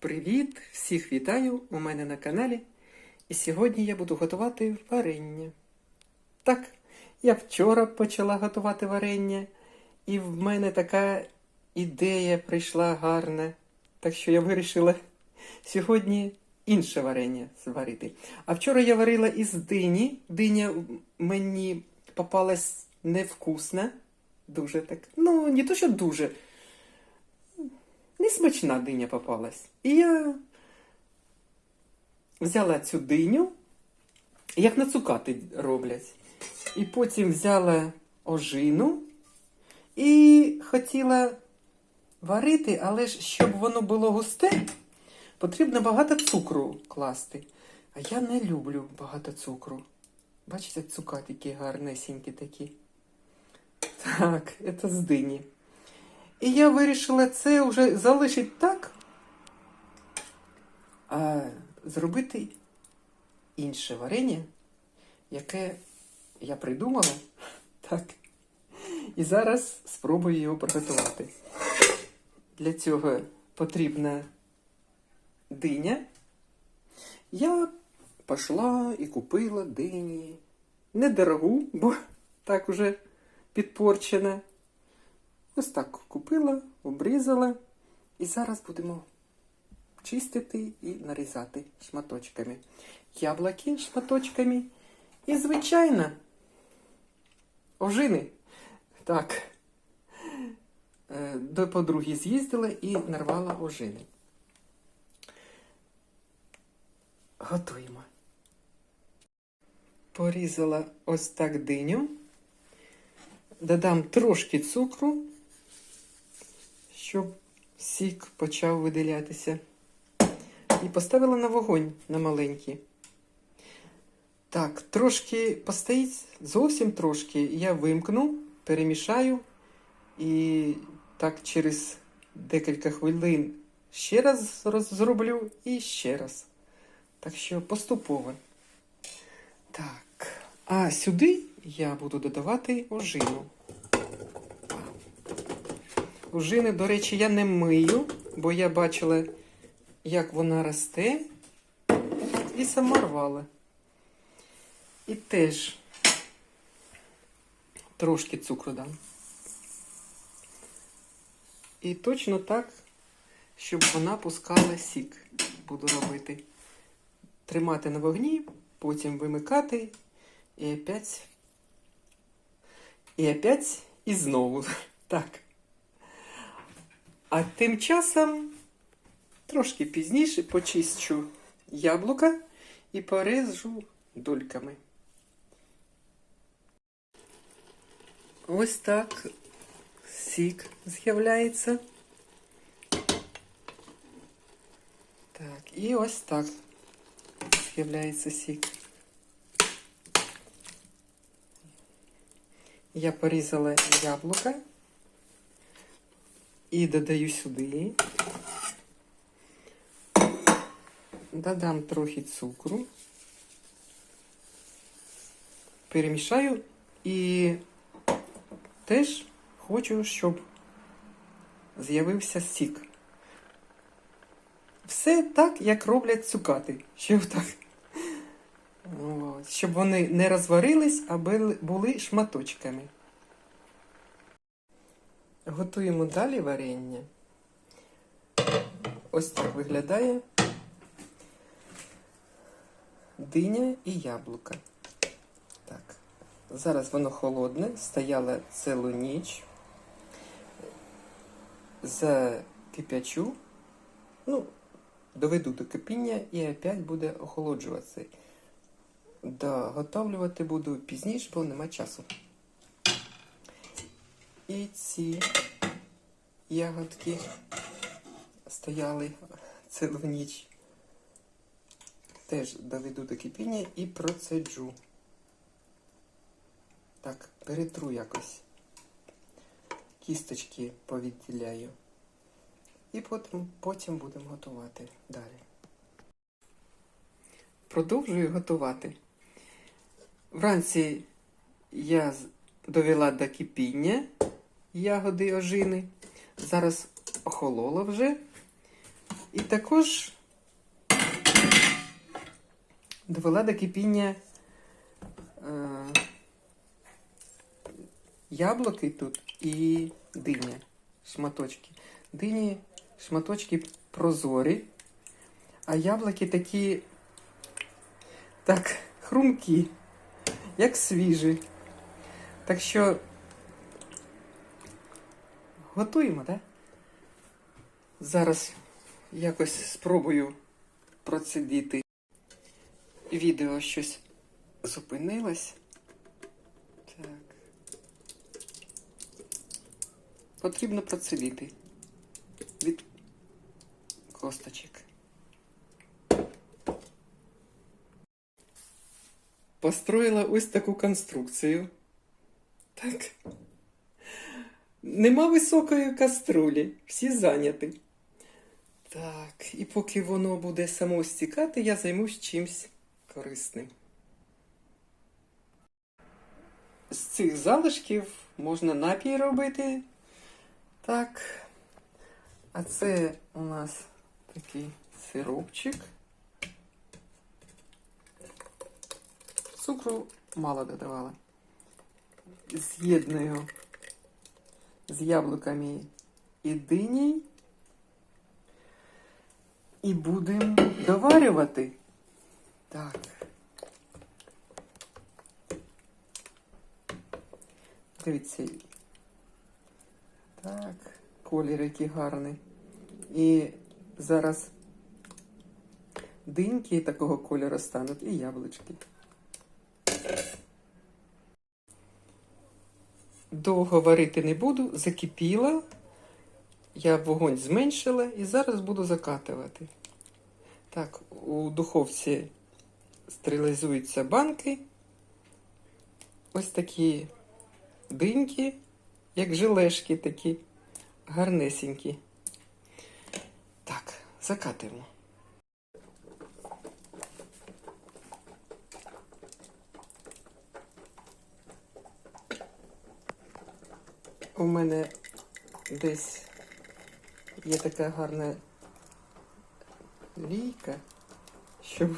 Привіт! Всіх вітаю у мене на каналі. І сьогодні я буду готувати варення. Так, я вчора почала готувати варення, і в мене така ідея прийшла гарна. Так що я вирішила сьогодні інше варення зварити. А вчора я варила із дині. Диня мені попалась невкусна. Дуже так. Ну, не то, що дуже. Несмачна диня попалась. І я взяла цю диню, як на цукати роблять. І потім взяла ожину і хотіла варити, але ж щоб воно було густе, потрібно багато цукру класти. А я не люблю багато цукру. Бачите, цукатики гарнесенькі такі. Так, це з дині. І я вирішила це вже залишити так, а зробити інше варення, яке я придумала. Так. І зараз спробую його приготувати. Для цього потрібна диня. Я пішла і купила дині. Недорогу, бо так уже підпорчена. Ось так купила, обрізала. І зараз будемо чистити і нарізати шматочками. Яблуки шматочками. І, звичайно, ожини. Так. Е, До подруги з'їздила і нарвала ожини. Готуємо. Порізала ось так диню. Додам трошки цукру, щоб сік почав виділятися. І поставила на вогонь на маленький. Так, трошки постоїть, зовсім трошки. Я вимкну, перемішаю і так через декілька хвилин ще раз зроблю і ще раз. Так що поступово. Так, а сюди я буду додавати ожину. Ожини, до речі, я не мию, бо я бачила, як вона росте, і сама рвала. І теж трошки цукру дам. І точно так, щоб вона пускала сік, буду робити. Тримати на вогні, потім вимикати і опять. І опять і знову. Так. А тим часом трошки пізніше почищу яблука і порежу дольками. Ось так сік з'являється. Так, і ось так з'являється сік. Я порізала яблука і додаю сюди. Додам трохи цукру. Перемішаю і теж хочу, щоб з'явився сік. Все так, як роблять цукати. Щоб так. Щоб вони не розварились, а були шматочками. Готуємо далі варення. Ось так виглядає диня і яблука. Так. Зараз воно холодне, стояло цілу ніч. Закип'ячу. Ну, доведу до кипіння і опять буде охолоджуватися. Доготовлювати буду пізніше, бо нема часу. І ці ягодки стояли цілу ніч. Теж доведу до кипіння і процеджу. Так, перетру якось. Кісточки повідділяю. І потім, потім будемо готувати далі. Продовжую готувати. Вранці я довела до кипіння ягоди ожини. Зараз охолола вже. І також довела до кипіння е, яблуки тут і диня, шматочки. Дині шматочки прозорі, а яблуки такі так, хрумкі, як свіжі. Так що готуємо, так? Зараз якось спробую процедити. Відео щось зупинилось. Так. Потрібно процедити від косточок. Построїла ось таку конструкцію. Так. Нема високої каструлі, всі зайняті. Так, і поки воно буде само стікати, я займусь чимсь корисним. З цих залишків можна напій робити. Так. А це у нас такий сиропчик. Цукру мало додавала. З'єдную з яблуками і дині. І будемо доварювати. Так. Дивіться. Так, колір який гарний. І зараз диньки такого кольору стануть і яблучки. Довго варити не буду, закипіла. Я вогонь зменшила і зараз буду закатувати. Так, у духовці стерилізуються банки. Ось такі диньки, як жилешки такі, гарнесенькі. Так, закатуємо. У мене десь є така гарна лійка, щоб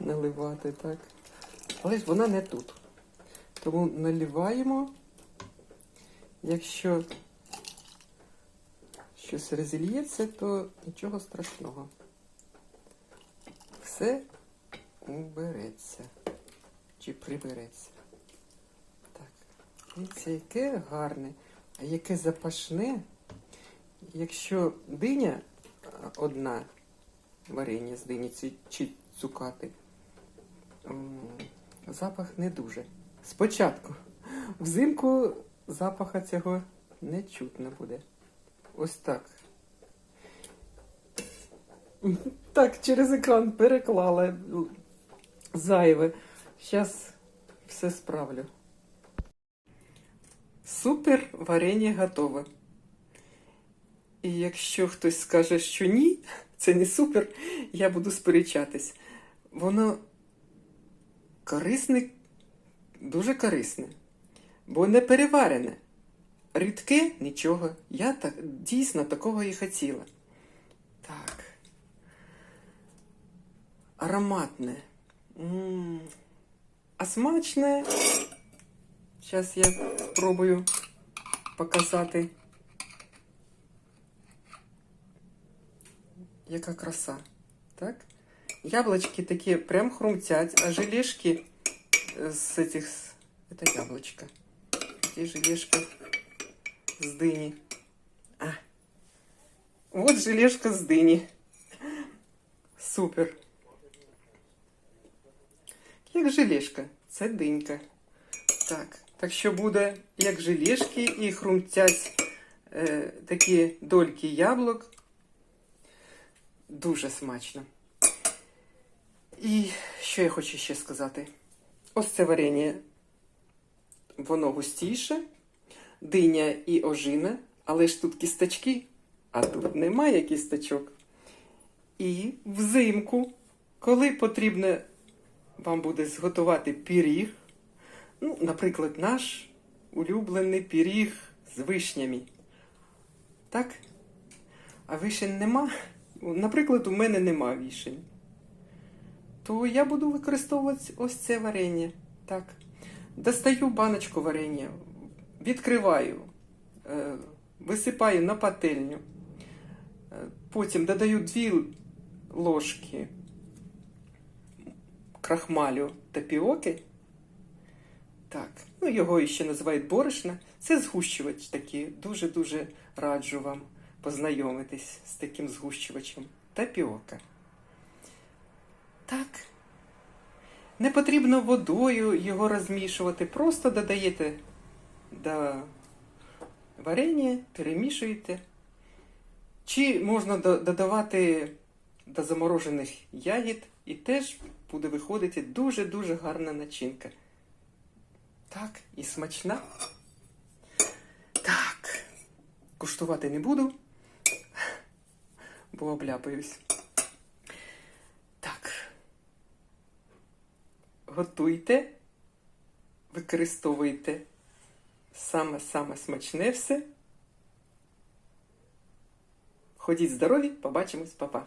наливати так. Але ж вона не тут. Тому наливаємо, якщо щось розільється, то нічого страшного. Все убереться чи прибереться. Так, дивіться, яке гарне, яке запашне. Якщо диня одна варення з дині чи цукати, запах не дуже. Спочатку. Взимку запаха цього не чутно буде. Ось так. Так, через екран переклала зайве. Зараз все справлю. Супер варення готове. І якщо хтось скаже, що ні, це не супер, я буду сперечатись. Воно корисне, дуже корисне, бо не переварене. Рідке нічого. Я так, дійсно такого і хотіла. Так. Ароматне. м А смачне. Зараз я спробую показати. Яка краса. Так? Яблочки такі прям хрумтять, а желешки з этих... Это яблочко. Ті желешки з дині. А. Вот желешка з дині. Супер. Як желешка. Це динька. Так. Так що буде як желешки і хрумтять е, такі дольки яблук. Дуже смачно. І що я хочу ще сказати? Ось це варення, воно густіше, диня і ожина, але ж тут кісточки, а тут немає кісточок. І взимку, коли потрібно вам буде зготувати пиріг, ну, наприклад, наш улюблений пиріг з вишнями. Так? А вишень нема, наприклад, у мене нема вішень, то я буду використовувати ось це варення. Так. Достаю баночку варення, відкриваю, е, висипаю на пательню. Е, Потім додаю дві ложки крахмалю тапіоки. Так, ну його ще називають борошна. Це згущувач такий. Дуже-дуже раджу вам познайомитись з таким згущувачем. Тапіока. Так. Не потрібно водою його розмішувати. Просто додаєте до варення, перемішуєте. Чи можна додавати до заморожених ягід, і теж буде виходити дуже-дуже гарна начинка. Так, і смачна. Так. Куштувати не буду, бо обляпаюсь. Так. Готуйте, використовуйте саме-саме смачне все. Ходіть здорові, побачимось, па-па.